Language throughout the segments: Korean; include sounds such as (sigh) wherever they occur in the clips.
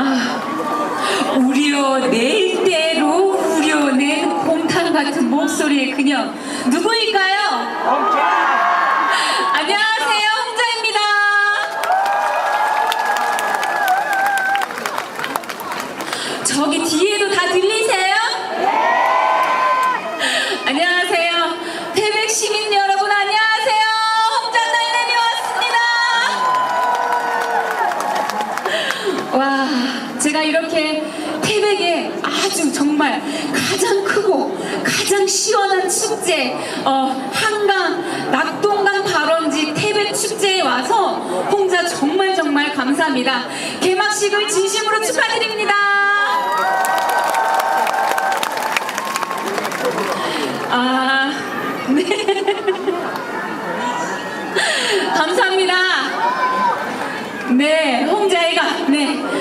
아, 우려 낼 대로 우려낸 곰탕 같은 목소리의 그녀 누구일까요? 안녕하세요 홍자입니다. 저기 뒤에도 다 들리세요? 안녕하세요. 태백 시민 여러분 안녕하세요. 홍자 딸내미 왔습니다. 와, 제가 이렇게 태백에 아주 정말 가장 크고 가장 시원한 축제, 어, 한강 낙동강 발원지 태백 축제에 와서 홍자 정말 정말 감사합니다. 개막식을 진심으로 축하드립니다. 아, 네. (laughs) 감사합니다. 네, 홍자이가, 네.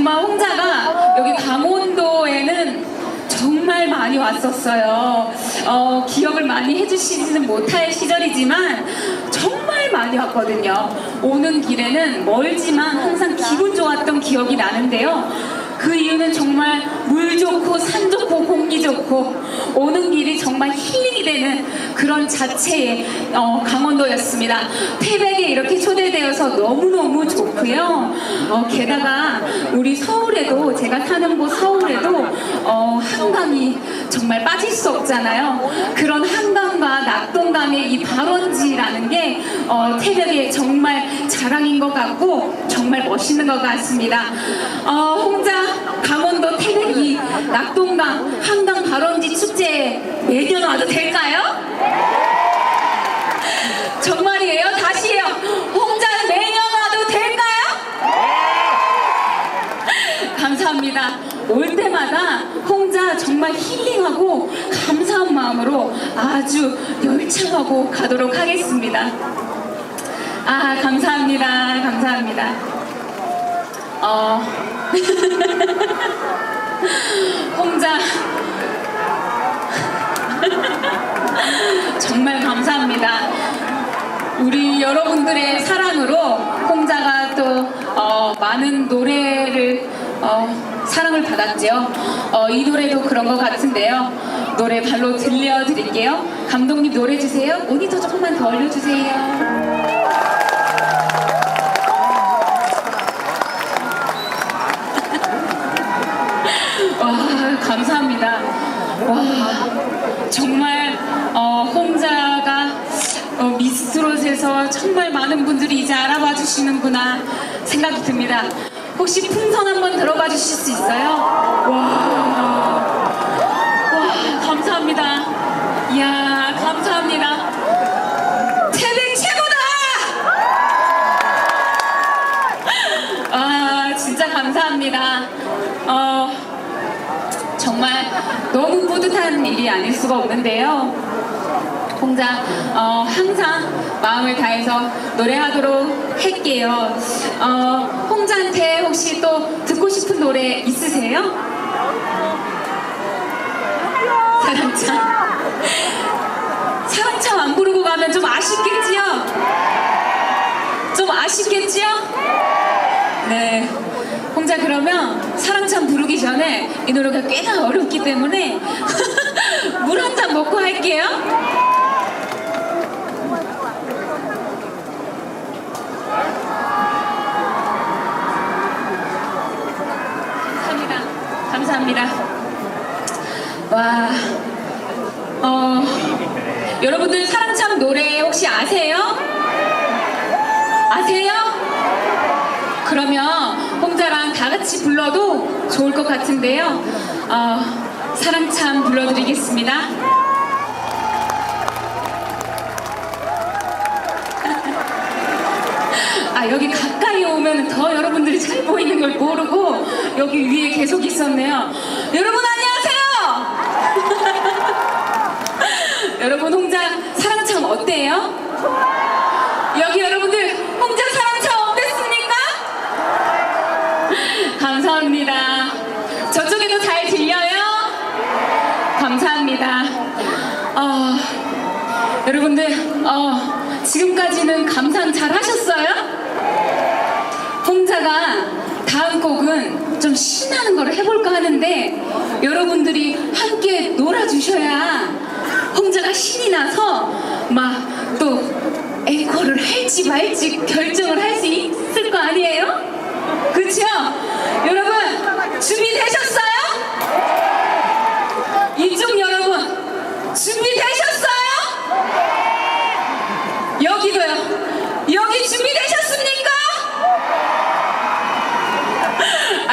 아, 정말 홍자가 여기 강원도에는 정말 많이 왔었어요. 어, 기억을 많이 해주시지는 못할 시절이지만 정말 많이 왔거든요. 오는 길에는 멀지만 항상 기분 좋았던 기억이 나는데요. 그 이유는 정말 물 좋고 산 좋고 공기 좋고 오는 길이 정말 힐링이 되는 그런 자체의 어, 강원도였습니다. 태백에 이렇게 초대되어서 너무너무 좋고요. 어, 게다가 우리 서울에도 제가 사는 곳 서울에도 어, 한강이 정말 빠질 수 없잖아요. 그런 한강 과 낙동강의 이 발원지라는 게 어, 태백의 정말 자랑인 것 같고 정말 멋있는 것 같습니다. 어, 홍자 강원도 태백 이 낙동강 한강 발원지 축제에 매년 와도 될까요? 정말이에요? 다시요. 홍자 매년 와도 될까요? 감사합니다. 올 때마다 홍자 정말 힐링하고 감사한 마음으로 아주 열창하고 가도록 하겠습니다. 아, 감사합니다. 감사합니다. 어, (laughs) 홍자. (laughs) 정말 감사합니다. 우리 여러분들의 사랑으로 홍자가 또 어, 많은 노래를 어, 사랑을 받았죠. 어, 이 노래도 그런 것 같은데요. 노래 발로 들려드릴게요. 감독님 노래 주세요. 모니터 조금만 더 올려주세요. 와 감사합니다. 와 정말 어, 홍자가 어, 미스트롯에서 정말 많은 분들이 이제 알아봐 주시는구나 생각이 듭니다. 혹시 풍선 한번 들어봐 주실 수 있어요? 와, 와 감사합니다. 이야 감사합니다. 태백 최고다! 아 진짜 감사합니다. 어. 정말 너무 뿌듯한 일이 아닐 수가 없는데요. 홍자 어, 항상 마음을 다해서 노래하도록 할게요. 어, 홍자한테 혹시 또 듣고 싶은 노래 있으세요? 사랑참. 사랑참 안 부르고 가면 좀 아쉽겠지요? 좀 아쉽겠지요? 네. 홍자 그러면 사랑참 부르 기 전에 이 노래가 꽤나 어렵기 때문에 (laughs) 물 한 잔 먹고 할게요. 감사합니다. 감사합니다. 와, 어, 여러분들 사랑참 노래 혹시 아세요? 아세요? 그러면 같이 불러도 좋을 것 같은데요. 어, 사랑 참 불러드리겠습니다. (laughs) 아, 여기 가까이 오면 더 여러분들이 잘 보이는 걸 모르고 여기 위에 계속 있었네요. 여러분 안녕하세요! (laughs) 여러분 홍자 사랑 참 어때요? 여기 여러분들 홍자 사랑참 어땠습니까? 감사합니다. 저쪽에도 잘 들려요? 감사합니다. 어, 여러분들, 어, 지금까지는 감상 잘 하셨어요? 홍자가 다 다음 곡은 좀 신나는 거를 해볼까 하는데 여러분들이 함께 놀아주셔야 홍자가 신이 나서 막또 앵콜을 할지 말지 결정을 할 수 있을 거 아니에요? 그렇죠? 여러분 준비되셨어요? 이쪽 여러분 준비되셨어요? 여기도요. 여기 준비되셨습니까?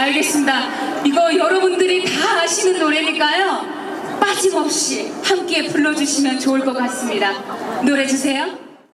알겠습니다. 이거 여러분들이 다 아시는 노래니까요. 빠짐없이 함께 불러주시면 좋을 것 같습니다. 노래 주세요.